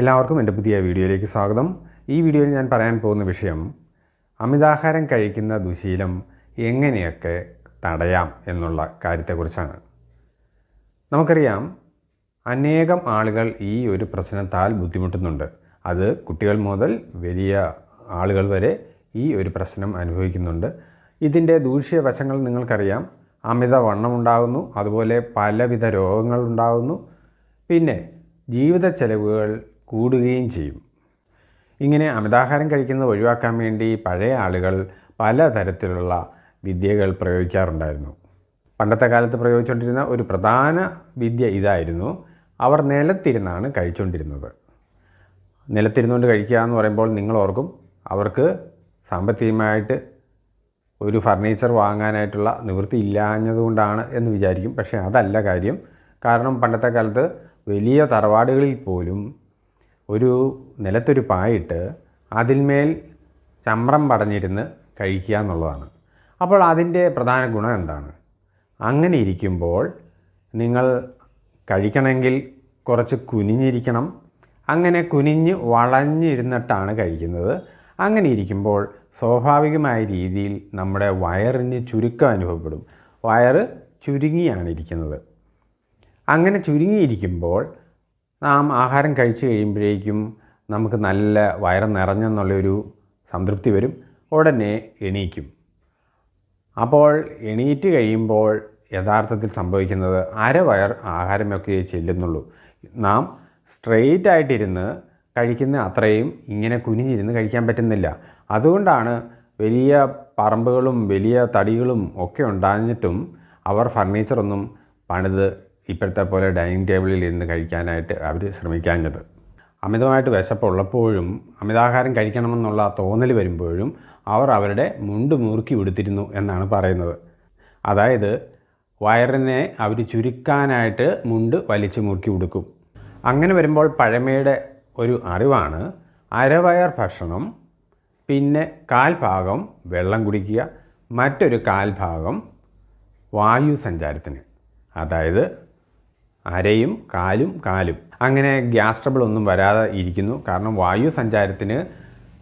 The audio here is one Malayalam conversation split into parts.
എല്ലാവർക്കും എന്റെ പുതിയ വീഡിയോയിലേക്ക് സ്വാഗതം. ഈ വീഡിയോയിൽ ഞാൻ പറയാൻ പോകുന്ന വിഷയം അമിതാഹാരം കഴിക്കുന്ന ദുശീലം എങ്ങനെയൊക്കെ തടയാം എന്നുള്ള കാര്യത്തെക്കുറിച്ചാണ്. നമുക്കറിയാം അനേകം ആളുകൾ ഈ ഒരു പ്രശ്നത്താൽ ബുദ്ധിമുട്ടുന്നുണ്ട്. അത് കുട്ടികൾ മുതൽ വലിയ ആളുകൾ വരെ ഈ ഒരു പ്രശ്നം അനുഭവിക്കുന്നുണ്ട്. ഇതിന്റെ ദൂഷ്യവശങ്ങൾ നിങ്ങൾക്കറിയാം. അമിതവണ്ണം ഉണ്ടാകുന്നു അതുപോലെ പലവിധ രോഗങ്ങൾ ഉണ്ടാകുന്നു. പിന്നെ ജീവിത ചെലവുകൾ കൂടുകയും ചെയ്യും. ഇങ്ങനെ അമിതാഹാരം കഴിക്കുന്നത് ഒഴിവാക്കാൻ വേണ്ടി പഴയ ആളുകൾ പലതരത്തിലുള്ള വിദ്യകൾ പ്രയോഗിക്കാറുണ്ടായിരുന്നു. പണ്ടത്തെ കാലത്ത് പ്രയോഗിച്ചുകൊണ്ടിരുന്ന ഒരു പ്രധാന വിദ്യ ഇതായിരുന്നു. അവർ നിലത്തിരുന്നാണ് കഴിച്ചുകൊണ്ടിരുന്നത്. നിലത്തിരുന്നുകൊണ്ട് കഴിക്കുക എന്ന് പറയുമ്പോൾ നിങ്ങൾ ഓർക്കും അവർക്ക് സാമ്പത്തികമായിട്ട് ഒരു ഫർണിച്ചർ വാങ്ങാനായിട്ടുള്ള നിവൃത്തി ഇല്ലാഞ്ഞതുകൊണ്ടാണ് എന്ന് വിചാരിക്കും. പക്ഷേ അതല്ല കാര്യം. കാരണം പണ്ടത്തെ കാലത്ത് വലിയ തറവാടുകളിൽ പോലും ഒരു നിലത്തൊരു പായിട്ട് അതിന്മേൽ ചമ്രം പടഞ്ഞിരുന്ന് കഴിക്കുക എന്നുള്ളതാണ്. അപ്പോൾ അതിന്റെ പ്രധാന ഗുണം എന്താണ്? അങ്ങനെ ഇരിക്കുമ്പോൾ നിങ്ങൾ കഴിക്കണമെങ്കിൽ കുറച്ച് കുനിഞ്ഞിരിക്കണം. അങ്ങനെ കുനിഞ്ഞ് വളഞ്ഞിരുന്നിട്ടാണ് കഴിക്കുന്നത്. അങ്ങനെ ഇരിക്കുമ്പോൾ സ്വാഭാവികമായ രീതിയിൽ നമ്മുടെ വയറിന് ചുരുക്കം അനുഭവപ്പെടും. വയറ് ചുരുങ്ങിയാണ് ഇരിക്കുന്നത്. അങ്ങനെ ചുരുങ്ങിയിരിക്കുമ്പോൾ നാം ആഹാരം കഴിച്ചു കഴിയുമ്പോഴേക്കും നമുക്ക് നല്ല വയറ് നിറഞ്ഞെന്നുള്ളൊരു സംതൃപ്തി വരും. ഉടനെ എണീക്കും. അപ്പോൾ എണീറ്റ് കഴിയുമ്പോൾ യഥാർത്ഥത്തിൽ സംഭവിക്കുന്നത് അരവയർ ആഹാരമൊക്കെ ചെല്ലുന്നുള്ളൂ. നാം സ്ട്രെയിറ്റ് ആയിട്ടിരുന്ന് കഴിക്കുന്ന അത്രയും ഇങ്ങനെ കുനിഞ്ഞിരുന്ന് കഴിക്കാൻ പറ്റുന്നില്ല. അതുകൊണ്ടാണ് വലിയ പറമ്പുകളും വലിയ തടികളും ഒക്കെ ഉണ്ടാഞ്ഞിട്ടും അവർ ഫർണിച്ചറൊന്നും പണിത് ഇപ്പോഴത്തെ പോലെ ഡൈനിങ് ടേബിളിൽ ഇരുന്ന് കഴിക്കാനായിട്ട് അവർ ശ്രമിക്കാഞ്ഞത്. അമിതമായിട്ട് വിശപ്പുള്ളപ്പോഴും അമിതാഹാരം കഴിക്കണമെന്നുള്ള തോന്നൽ വരുമ്പോഴും അവർ അവരുടെ മുണ്ട് മുറുക്കി വിടുത്തിരുന്നു എന്നാണ് പറയുന്നത്. അതായത് വയറിനെ അവർ ചുരുക്കാനായിട്ട് മുണ്ട് വലിച്ചു മുറുക്കി ഉടുക്കും. അങ്ങനെ വരുമ്പോൾ പഴമയുടെ ഒരു അറിവാണ് അരവയർ ഭക്ഷണം പിന്നെ കാൽഭാഗം വെള്ളം കുടിക്കുക മറ്റൊരു കാൽഭാഗം വായു സഞ്ചാരത്തിന്. അതായത് അരയും കാലും കാലും. അങ്ങനെ ഗ്യാസ് ട്രബിൾ ഒന്നും വരാതെ ഇരിക്കുന്നു. കാരണം വായു സഞ്ചാരത്തിന്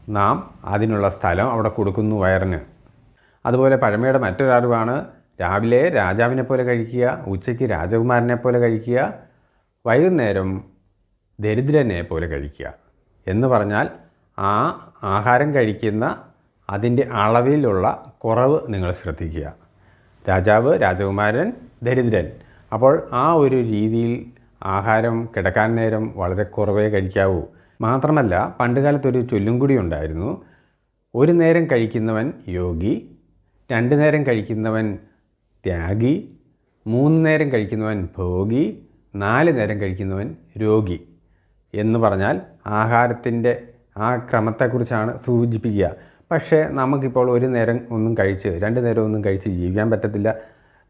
നാം അതിനുള്ള സ്ഥലം അവിടെ കൊടുക്കുന്നു വയറിന്. അതുപോലെ പഴമയുടെ മറ്റൊരറിവാണ് രാവിലെ രാജാവിനെ പോലെ കഴിക്കുക ഉച്ചയ്ക്ക് രാജകുമാരനെ പോലെ കഴിക്കുക വൈകുന്നേരം ദരിദ്രനെ പോലെ കഴിക്കുക. എന്ന് പറഞ്ഞാൽ ആ ആഹാരം കഴിക്കുന്ന അതിന്റെ അളവിലുള്ള കുറവ് നിങ്ങൾ ശ്രദ്ധിക്കുക. രാജാവ് രാജകുമാരൻ ദരിദ്രൻ. അപ്പോൾ ആ ഒരു രീതിയിൽ ആഹാരം കിടക്കാൻ നേരം വളരെ കുറവേ കഴിക്കാവൂ. മാത്രമല്ല പണ്ടുകാലത്തൊരു ചൊല്ലും കൂടി ഉണ്ടായിരുന്നു. ഒരു നേരം കഴിക്കുന്നവൻ യോഗി രണ്ട് നേരം കഴിക്കുന്നവൻ ത്യാഗി മൂന്ന് നേരം കഴിക്കുന്നവൻ ഭോഗി നാല് നേരം കഴിക്കുന്നവൻ രോഗി എന്ന് പറഞ്ഞാൽ ആഹാരത്തിന്റെ ആ ക്രമത്തെക്കുറിച്ചാണ് സൂചിപ്പിക്കുക. പക്ഷേ നമുക്കിപ്പോൾ ഒരു നേരം ഒന്നും കഴിച്ച് രണ്ട് നേരം ഒന്നും കഴിച്ച് ജീവിക്കാൻ പറ്റത്തില്ല.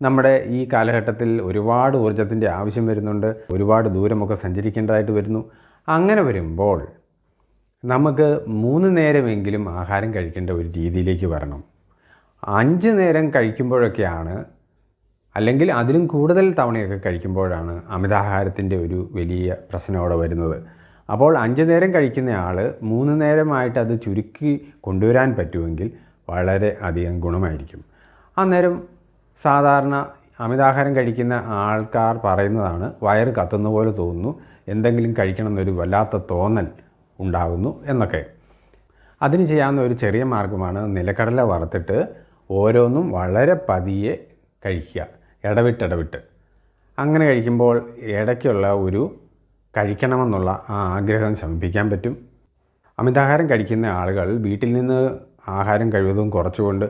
നമ്മുടെ ഈ കാലഘട്ടത്തിൽ ഒരുപാട് ഊർജത്തിന്റെ ആവശ്യം വരുന്നുണ്ട്. ഒരുപാട് ദൂരമൊക്കെ സഞ്ചരിക്കേണ്ടതായിട്ട് വരുന്നു. അങ്ങനെ വരുമ്പോൾ നമുക്ക് മൂന്ന് നേരമെങ്കിലും ആഹാരം കഴിക്കേണ്ട ഒരു രീതിയിലേക്ക് വരണം. അഞ്ച് നേരം കഴിക്കുമ്പോഴൊക്കെയാണ് അല്ലെങ്കിൽ അതിലും കൂടുതൽ തവണയൊക്കെ കഴിക്കുമ്പോഴാണ് അമിതാഹാരത്തിന്റെ ഒരു വലിയ പ്രശ്നം അവിടെ വരുന്നത്. അപ്പോൾ അഞ്ച് നേരം കഴിക്കുന്ന ആൾ മൂന്ന് നേരമായിട്ട് അത് ചുരുക്കി കൊണ്ടുവരാൻ പറ്റുമെങ്കിൽ വളരെ അധികം ഗുണമായിരിക്കും. അന്നേരം സാധാരണ അമിതാഹാരം കഴിക്കുന്ന ആൾക്കാർ പറയുന്നതാണ് വയറ് കത്തുന്ന പോലെ തോന്നുന്നു എന്തെങ്കിലും കഴിക്കണം എന്നൊരു വല്ലാത്ത തോന്നൽ ഉണ്ടാകുന്നു എന്നൊക്കെ. അതിന് ചെയ്യാവുന്ന ഒരു ചെറിയ മാർഗമാണ് നിലക്കടല വറുത്തിട്ട് ഓരോന്നും വളരെ പതിയെ കഴിക്കുക ഇടവിട്ടിടവിട്ട്. അങ്ങനെ കഴിക്കുമ്പോൾ ഇടയ്ക്കുള്ള ഒരു കഴിക്കണമെന്നുള്ള ആ ആഗ്രഹം ശമിപ്പിക്കാൻ പറ്റും. അമിതാഹാരം കഴിക്കുന്ന ആളുകൾ വീട്ടിൽ നിന്ന് ആഹാരം കഴിവതും കുറച്ചുകൊണ്ട്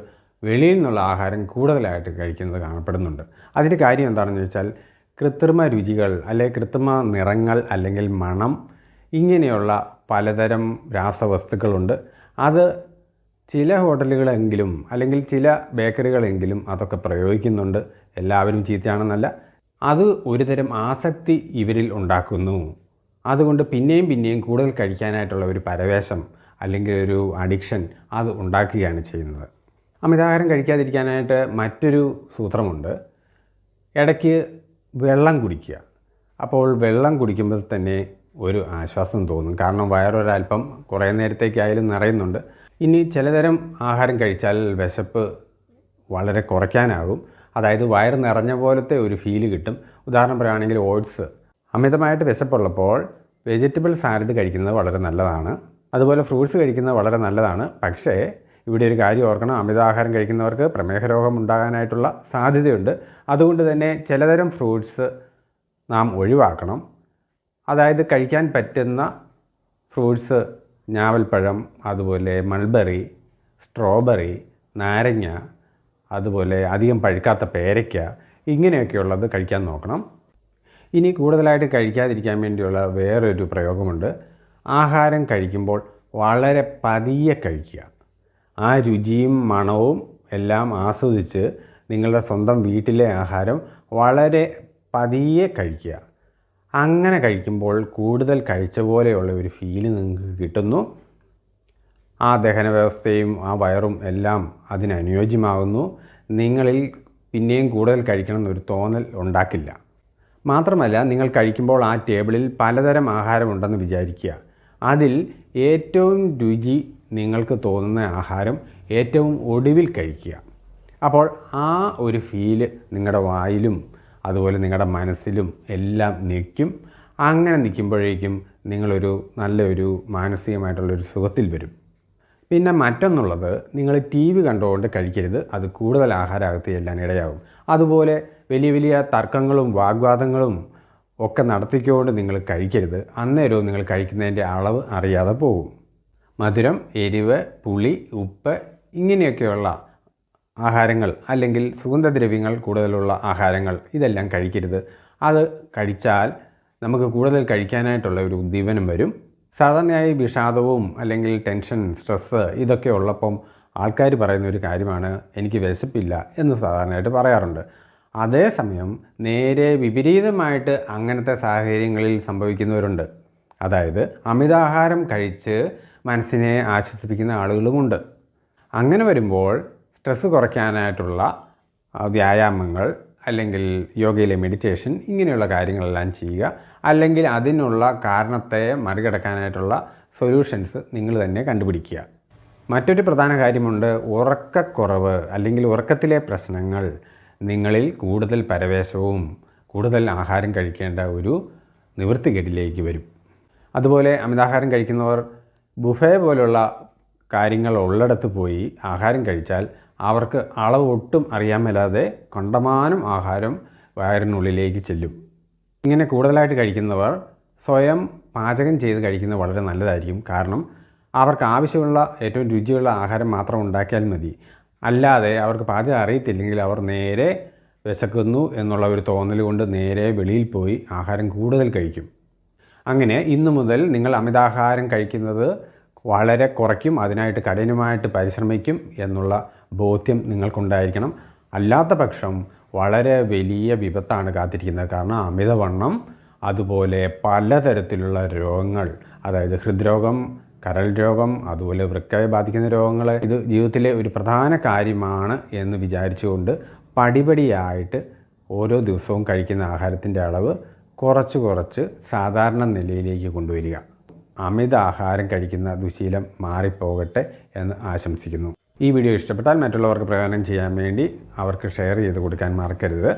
വെളിയിൽ നിന്നുള്ള ആഹാരം കൂടുതലായിട്ട് കഴിക്കുന്നത് കാണപ്പെടുന്നുണ്ട്. അതിന്റെ കാര്യം എന്താണെന്ന് വെച്ചാൽ കൃത്രിമ രുചികൾ അല്ലെങ്കിൽ കൃത്രിമ നിറങ്ങൾ അല്ലെങ്കിൽ മണം ഇങ്ങനെയുള്ള പലതരം രാസവസ്തുക്കളുണ്ട്. അത് ചില ഹോട്ടലുകളെങ്കിലും അല്ലെങ്കിൽ ചില ബേക്കറികളെങ്കിലും അതൊക്കെ പ്രയോഗിക്കുന്നുണ്ട്. എല്ലാവരും ചീത്തയാണെന്നല്ല. അത് ഒരുതരം ആസക്തി ഇവരിൽ ഉണ്ടാക്കുന്നു. അതുകൊണ്ട് പിന്നെയും പിന്നെയും കൂടുതൽ കഴിക്കാനായിട്ടുള്ള ഒരു പരവേശം അല്ലെങ്കിൽ ഒരു അഡിക്ഷൻ അത് ഉണ്ടാക്കുകയാണ് ചെയ്യുന്നത്. അമിതാഹാരം കഴിക്കാതിരിക്കാനായിട്ട് മറ്റൊരു സൂത്രമുണ്ട്. ഇടയ്ക്ക് വെള്ളം കുടിക്കുക. അപ്പോൾ വെള്ളം കുടിക്കുമ്പോൾ തന്നെ ഒരു ആശ്വാസം തോന്നും. കാരണം വയറൊരൽപ്പം കുറേ നേരത്തേക്കായാലും നിറയുന്നുണ്ട്. ഇനി ചിലതരം ആഹാരം കഴിച്ചാൽ വിശപ്പ് വളരെ കുറയ്ക്കാനാകും. അതായത് വയറ് നിറഞ്ഞ പോലത്തെ ഒരു ഫീൽ കിട്ടും. ഉദാഹരണം പറയുകയാണെങ്കിൽ ഓട്സ്. അമിതമായിട്ട് വിശപ്പുള്ളപ്പോൾ വെജിറ്റബിൾ സാലഡ് കഴിക്കുന്നത് വളരെ നല്ലതാണ്. അതുപോലെ ഫ്രൂട്ട്സ് കഴിക്കുന്നത് വളരെ നല്ലതാണ്. പക്ഷേ ഇവിടെ ഒരു കാര്യം ഓർക്കണം. അമിതാഹാരം കഴിക്കുന്നവർക്ക് പ്രമേഹ രോഗം ഉണ്ടാകാനായിട്ടുള്ള സാധ്യതയുണ്ട്. അതുകൊണ്ട് തന്നെ ചിലതരം ഫ്രൂട്ട്സ് നാം ഒഴിവാക്കണം. അതായത് കഴിക്കാൻ പറ്റുന്ന ഫ്രൂട്ട്സ് ഞാവൽപ്പഴം അതുപോലെ മൾബറി സ്ട്രോബെറി നാരങ്ങ അതുപോലെ അധികം പഴുക്കാത്ത പേരയ്ക്ക ഇങ്ങനെയൊക്കെയുള്ളത് കഴിക്കാൻ നോക്കണം. ഇനി കൂടുതലായിട്ട് കഴിക്കാതിരിക്കാൻ വേണ്ടിയുള്ള വേറൊരു പ്രയോഗമുണ്ട്. ആഹാരം കഴിക്കുമ്പോൾ വളരെ പതിയെ കഴിക്കുക. ആ രുചിയും മണവും എല്ലാം ആസ്വദിച്ച് നിങ്ങളുടെ സ്വന്തം വീട്ടിലെ ആഹാരം വളരെ പതിയെ കഴിക്കുക. അങ്ങനെ കഴിക്കുമ്പോൾ കൂടുതൽ കഴിച്ച പോലെയുള്ള ഒരു ഫീൽ നിങ്ങൾക്ക് കിട്ടുന്നു. ആ ദഹന വ്യവസ്ഥയും ആ വയറും എല്ലാം അതിനനുയോജ്യമാകുന്നു നിങ്ങളിൽ പിന്നെയും കൂടുതൽ കഴിക്കണം എന്നൊരു തോന്നൽ ഉണ്ടാക്കില്ല. മാത്രമല്ല നിങ്ങൾ കഴിക്കുമ്പോൾ ആ ടേബിളിൽ പലതരം ആഹാരമുണ്ടെന്ന് വിചാരിക്കുക. അതിൽ ഏറ്റവും രുചി നിങ്ങൾക്ക് തോന്നുന്ന ആഹാരം ഏറ്റവും ഒടുവിൽ കഴിക്കുക. അപ്പോൾ ആ ഒരു ഫീൽ നിങ്ങളുടെ വായിലും അതുപോലെ നിങ്ങളുടെ മനസ്സിലും എല്ലാം നിൽക്കും. അങ്ങനെ നിൽക്കുമ്പോഴേക്കും നിങ്ങളൊരു നല്ലൊരു മാനസികമായിട്ടുള്ളൊരു സുഖത്തിൽ വരും. പിന്നെ മറ്റൊന്നുള്ളത് നിങ്ങൾ ടി വി കണ്ടുകൊണ്ട് കഴിക്കരുത്. അത് കൂടുതൽ ആഹാരകത്ത് ചെല്ലാൻ ഇടയാകും അതുപോലെ വലിയ വലിയ തർക്കങ്ങളും വാഗ്വാദങ്ങളും ഒക്കെ നടത്തിക്കൊണ്ട് നിങ്ങൾ കഴിക്കരുത്. അന്നേരവും നിങ്ങൾ കഴിക്കുന്നതിന്റെ അളവ് അറിയാതെ പോകും. മധുരം എരിവ് പുളി ഉപ്പ് ഇങ്ങനെയൊക്കെയുള്ള ആഹാരങ്ങൾ അല്ലെങ്കിൽ സുഗന്ധദ്രവ്യങ്ങൾ കൂടുതലുള്ള ആഹാരങ്ങൾ ഇതെല്ലാം കഴിക്കരുത്. അത് കഴിച്ചാൽ നമുക്ക് കൂടുതൽ കഴിക്കാനായിട്ടുള്ള ഒരു ഉദ്ദീപനം വരും. സാധാരണയായി വിഷാദവും അല്ലെങ്കിൽ ടെൻഷൻ സ്ട്രെസ്സ് ഇതൊക്കെ ഉള്ളപ്പം ആൾക്കാർ പറയുന്ന ഒരു കാര്യമാണ് എനിക്ക് വിശപ്പില്ല എന്ന് സാധാരണയായിട്ട് പറയാറുണ്ട്. അതേസമയം നേരെ വിപരീതമായിട്ട് അങ്ങനത്തെ സാഹചര്യങ്ങളിൽ സംഭവിക്കുന്നവരുണ്ട്. അതായത് അമിതാഹാരം കഴിച്ച് മനസ്സിനെ ആശ്വസിപ്പിക്കുന്ന ആളുകളുമുണ്ട്. അങ്ങനെ വരുമ്പോൾ സ്ട്രെസ്സ് കുറയ്ക്കാനായിട്ടുള്ള വ്യായാമങ്ങൾ അല്ലെങ്കിൽ യോഗയിലെ മെഡിറ്റേഷൻ ഇങ്ങനെയുള്ള കാര്യങ്ങളെല്ലാം ചെയ്യുക. അല്ലെങ്കിൽ അതിനുള്ള കാരണത്തെ മറികടക്കാനായിട്ടുള്ള സൊല്യൂഷൻസ് നിങ്ങൾ തന്നെ കണ്ടുപിടിക്കുക. മറ്റൊരു പ്രധാന കാര്യമുണ്ട് ഉറക്കക്കുറവ് അല്ലെങ്കിൽ ഉറക്കത്തിലെ പ്രശ്നങ്ങൾ. നിങ്ങളിൽ കൂടുതൽ പരവേശവും കൂടുതൽ ആഹാരം കഴിക്കേണ്ട ഒരു നിവൃത്തികേടിലേക്ക് വരും. അതുപോലെ അമിതാഹാരം കഴിക്കുന്നവർ ബുഫേ പോലുള്ള കാര്യങ്ങൾ ഉള്ളിടത്ത് പോയി ആഹാരം കഴിച്ചാൽ അവർക്ക് അളവ് ഒട്ടും അറിയാൻ മേലാതെ കണ്ടമാനം ആഹാരം വയറിനുള്ളിലേക്ക് ചെല്ലും. ഇങ്ങനെ കൂടുതലായിട്ട് കഴിക്കുന്നവർ സ്വയം പാചകം ചെയ്ത് കഴിക്കുന്നത് വളരെ നല്ലതായിരിക്കും. കാരണം അവർക്ക് ആവശ്യമുള്ള ഏറ്റവും രുചിയുള്ള ആഹാരം മാത്രം ഉണ്ടാക്കിയാൽ മതി. അല്ലാതെ അവർക്ക് പാചകം അറിയത്തില്ലെങ്കിൽ അവർ നേരെ വിശക്കുന്നു എന്നുള്ള ഒരു തോന്നൽ കൊണ്ട് നേരെ വെളിയിൽ പോയി ആഹാരം കൂടുതൽ കഴിക്കും. അങ്ങനെ ഇന്നു മുതൽ നിങ്ങൾ അമിതാഹാരം കഴിക്കുന്നത് വളരെ കുറയ്ക്കും അതിനായിട്ട് കഠിനമായിട്ട് പരിശ്രമിക്കും എന്നുള്ള ബോധ്യം നിങ്ങൾക്കുണ്ടായിരിക്കണം. അല്ലാത്ത പക്ഷം വളരെ വലിയ വിപത്താണ് കാത്തിരിക്കുന്നത്. കാരണം അമിതവണ്ണം അതുപോലെ പലതരത്തിലുള്ള രോഗങ്ങൾ അതായത് ഹൃദ്രോഗം കരൾ രോഗം അതുപോലെ വൃക്കയെ ബാധിക്കുന്ന രോഗങ്ങൾ ഇത് ജീവിതത്തിലെ ഒരു പ്രധാന കാര്യമാണ് എന്ന് വിചാരിച്ചുകൊണ്ട് പടിപടിയായിട്ട് ഓരോ ദിവസവും കഴിക്കുന്ന ആഹാരത്തിന്റെ അളവ് കുറച്ച് കുറച്ച് സാധാരണ നിലയിലേക്ക് കൊണ്ടുവരിക. അമിത ആഹാരം കഴിക്കുന്ന ദുശീലം മാറിപ്പോകട്ടെ എന്ന് ആശംസിക്കുന്നു. ഈ വീഡിയോ ഇഷ്ടപ്പെട്ടാൽ മറ്റുള്ളവർക്ക് പ്രയോജനം ചെയ്യാൻ വേണ്ടി അവർക്ക് ഷെയർ ചെയ്ത് കൊടുക്കാൻ മറക്കരുത്.